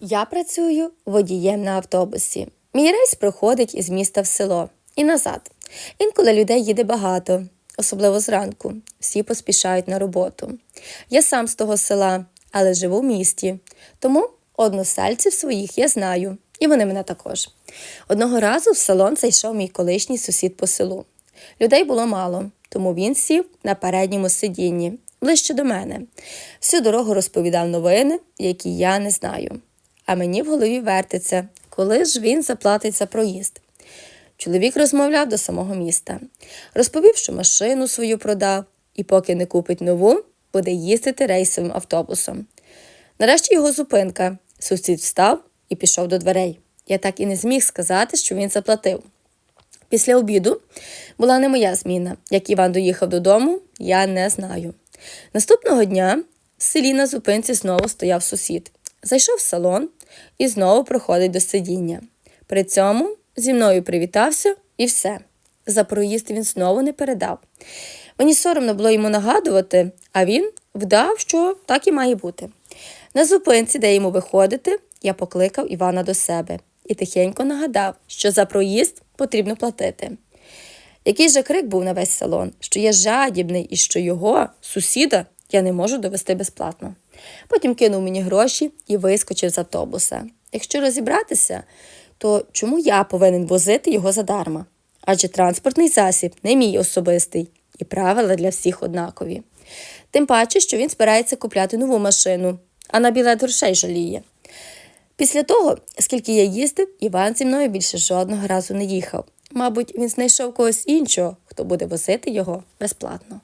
Я працюю водієм на автобусі. Мій рейс проходить із міста в село і назад. Інколи людей їде багато, особливо зранку. Всі поспішають на роботу. Я сам з того села, але живу в місті. Тому односельців своїх я знаю, і вони мене також. Одного разу в салон зайшов мій колишній сусід по селу. Людей було мало, тому він сів на передньому сидінні, ближче до мене. Всю дорогу розповідав новини, які я не знаю. А мені в голові вертиться, коли ж він заплатить за проїзд. Чоловік розмовляв до самого міста. Розповів, що машину свою продав, і поки не купить нову, буде їздити рейсовим автобусом. Нарешті його зупинка. Сусід встав і пішов до дверей. Я так і не зміг сказати, що він заплатив. Після обіду була не моя зміна. Як Іван доїхав додому, я не знаю. Наступного дня в селі на зупинці знову стояв сусід. Зайшов в салон і знову проходить до сидіння. При цьому зі мною привітався і все. За проїзд він знову не передав. Мені соромно було йому нагадувати, а він вдав, що так і має бути. На зупинці, де йому виходити, я покликав Івана до себе і тихенько нагадав, що за проїзд потрібно платити. Який же крик був на весь салон, що я жадібний і що його, сусіда, я не можу довести безплатно. Потім кинув мені гроші і вискочив з автобуса. Якщо розібратися, то чому я повинен возити його задарма? Адже транспортний засіб не мій особистий, і правила для всіх однакові. Тим паче, що він збирається купляти нову машину, а на білет грошей жаліє. Після того, скільки я їздив, Іван зі мною більше жодного разу не їхав. Мабуть, він знайшов когось іншого, хто буде возити його безплатно.